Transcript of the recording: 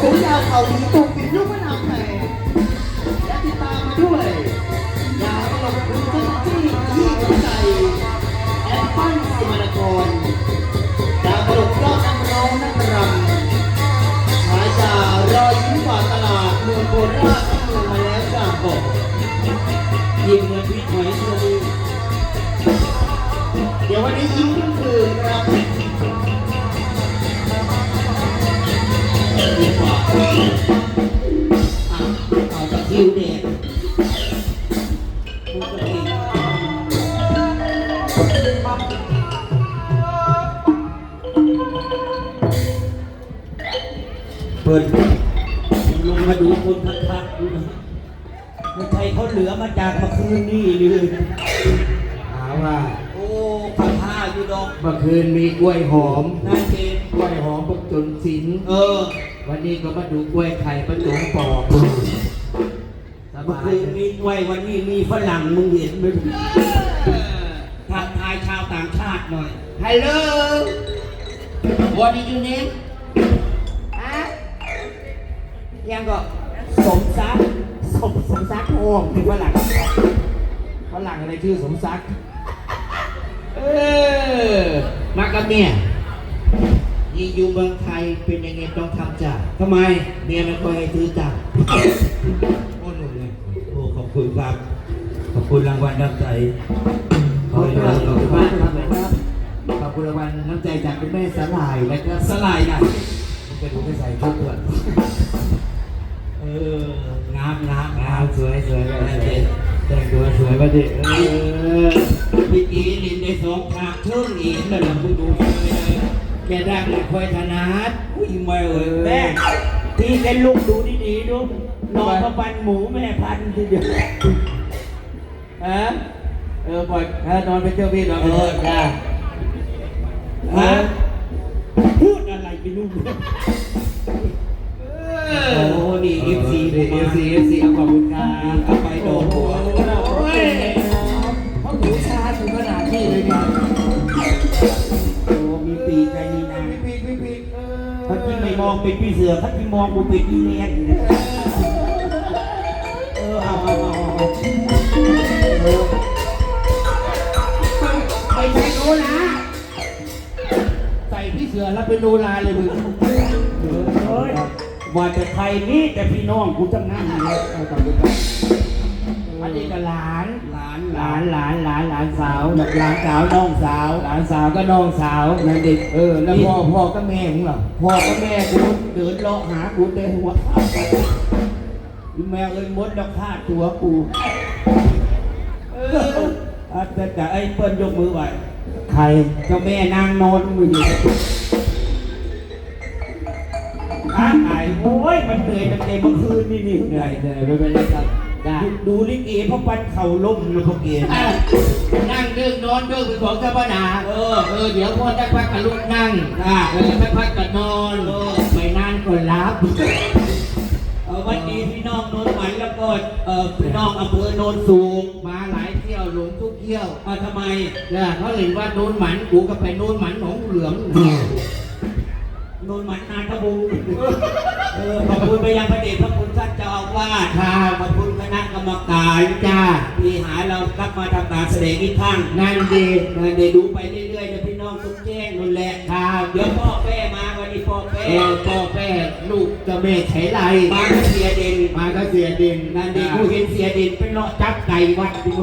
สูงยาวเข่าดีตูปิดลูกมะนาวแผ่และติดตามมาด้วยยาวตลกคุณเจ้าหน้าที่ที่เข้าใจแอปเปิ้ลสมานกรดาวตลกยอดนักร้องนักรำฉายจารอยยิ้มกว่าตลาดเมืองโคราชที่เมืองมาแล้วจากบอกยิ้มเหมือนพี่หอยเชอรี่เดี๋ยววันนี้ยิ้มทุกคืนครับ เอาตะคิวแดงปกติเปิดลงมาดูคนทักๆดูนะไม่ใช่เขาเหลือมาจากเมื่อคืนนี่เลยหาว่า อ้ข้าผ้าอยู่ดอกเมื่อคืนมีกล้วยหอม นั่นเองกล้วยหอมปักจนสิน เออวันนี้ก็มาดูกล้วยไข่ประจงปอกสเมื่อบายคืนมีไว้วันนี้มีฝรั่งมึงเห็นไหมทักทายชาวต่างชาติหน่อย ฮัลโหล What did you name อะยังก็สมศักดิ์สมสมศักดิ์โอ้คือฝรั่งฝรั่งอะไรชื่อสมศักดิ์ เออ มากับเมียยิ่อยู่เมืองไทยเป็นยังไงต้องทำจ่าทำไม เมียไม่ค่อยให้ซื้อจ่าโอ้หนุ่มเลยโอ้ขอบคุณครับ ขอบคุณรางวัลน้ำใจขอบคุณขอบคุณมากครับขอบคุณรางวัลน้ำใจจากคุณแม่สลายและก็สลายนะจะดูไม่ใส่ชุดด้วยเอองามงามงามสวยสวยเอสวยแต่งตัวสวยมาดิเออ พี่กีลินได้สองฉากเชิงอีกแล้วนะผู้ดูเลยแกดังไม่ค่อยถนัดอุ้ยไม่เอ่ยแม่ที่เป็นลูกดูดีๆดูนอนพระปันหมูแม่พันธุ์ทีเดียวฮะเออปล่อยเออนอนเป็นเจ้าพี่นอนเป็นเออจ้าฮะพูดอะไรไม่รู้โอ้นี่ FC เอฟซีเอฟซีเอาขอบคุณครับเอาไปโด ถ้าที่ไม่มองเป็นพี่เสือถ้าที่มองกูเป็นพี่เลี้ยงเนี่ยเออเอาเอาเอาเอาเออไปใช้โนราใส่พี่เสือแล้วเป็นโนราเลยมึงเฮ้ยว่าแต่ใครนี่แต่พี่น้องกูทั้งนั้นเลยเอาขอบคุณครับอันนี้ก็หลาน หลานหลานหลานานหลานสาวหลานสาวน้องสาว หลานสาวก็น้องสาวนั่นเด็กเออ แล้วพ่อพ่อก็แม่มึงเหรอพ่อกับแม่กูเดินเลาะหากูแต่หัวข้าวอีแม่เอ้ยมดแล้วฆ่าตัวกูเอออาจจะแต่ไอ้เปิ้ลยกมือไหวใครเจ้าแม่นางนอนมืออยู่อ้าไอ้โอ้ยมันเหนื่อยตั้งแต่เมื่อคืนนี่นี่เหนื่อยเหนื่อยไม่เป็นไรครับได้ดูดูลิเกเพราะปันเข่าล้มเลยพวกเก ณฑ์อะนั่งดึงนอนดึงเป็นของเจ้าป้านาเออเออเดี๋ยวพ่อจะพักกับลูกนั่งอะเออจะพักกับนอนเออไม่นานก็รับเออวันนี้พี่น้องโนนหมันแล้วก็เออพี่น้องอำเภอโนนสูงมาหลายเที่ยวหลงทุกเที่ยวเอาทำไมเนี่ยเขาเห็นว่าโนนหมันกูก็ไปโนนหมันหนองเหลืองโนนหมันนาทบูเออขอบคุณไปยังพระเดชพระคุณท่านเจ้าอาวาสค่ะขอบคุณค ณะกรรมการจ้าที่หาเรากลับมาทำการแสดงอีกครั้งนั่นดีเออเดี๋ยวดูไปเรื่อยๆนะพี่น้องทุกแจ้งนั่นแหละค่ะเดี๋ยวพ่อแม่มาวันนี้พ่อแม่เออพ่อแม่ลูกเจ้าแม่ไฉไลมาก็เสียเด่นมาก็เสียดินนั่นเด็กกูเห็นเสียเด่นเป็นเลาะจับไก่วัดอยู่